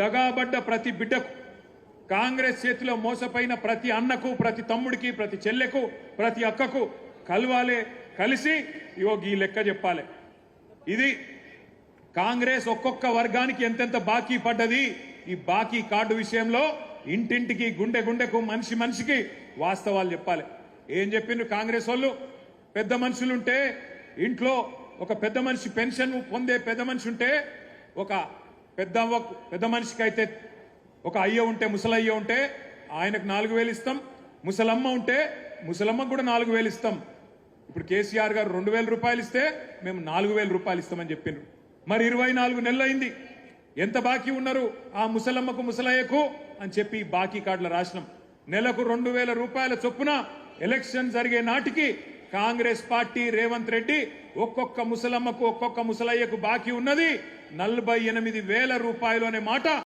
దగాబడ్డ ప్రతి బిడ్డకు కాంగ్రెస్ చేతిలో మోసపోయిన ప్రతి అన్నకు ప్రతి తమ్ముడికి ప్రతి చెల్లెకు ప్రతి అక్కకు కలవాలే కలిసి ఇవ్వ ఈ లెక్క చెప్పాలి. ఇది కాంగ్రెస్ ఒక్కొక్క వర్గానికి ఎంతెంత బాకీ పడ్డది? ఈ బాకీ కార్డు విషయంలో ఇంటింటికి గుండె గుండెకు మనిషి మనిషికి వాస్తవాలు చెప్పాలి. ఏం చెప్పిండ్రు కాంగ్రెస్ వాళ్ళు? పెద్ద మనుషులుంటే ఇంట్లో ఒక పెద్ద మనిషి పెన్షన్ పొందే పెద్ద మనిషి ఉంటే ఒక పెద్ద పెద్ద మనిషికి అయితే ఒక అయ్య ఉంటే ముసలయ్య ఉంటే ఆయనకు నాలుగు వేలు ఇస్తాం. ముసలమ్మ ఉంటే ముసలమ్మకు కూడా నాలుగు వేలు ఇస్తాం. ఇప్పుడు కేసీఆర్ గారు రెండు వేల రూపాయలు ఇస్తే మేము నాలుగు వేల రూపాయలు ఇస్తామని చెప్పిండ్రు మరి ఇరవై నాలుగు నెలలు అయింది. ఎంత బాకీ ఉన్నారు ఆ ముసలమ్మకు ముసలయ్యకు అని చెప్పి బాకీ కార్డులు రాసినాం. నెలకు రెండు వేల రూపాయల చొప్పున ఎలక్షన్ జరిగే నాటికి కాంగ్రెస్ పార్టీ రేవంత్ రెడ్డి ఒక్కొక్క ముసలమ్మకు ఒక్కొక్క ముసలయ్యకు బాకీ ఉన్నది. నలభై ఎనిమిది వేల రూపాయలు అనే మాట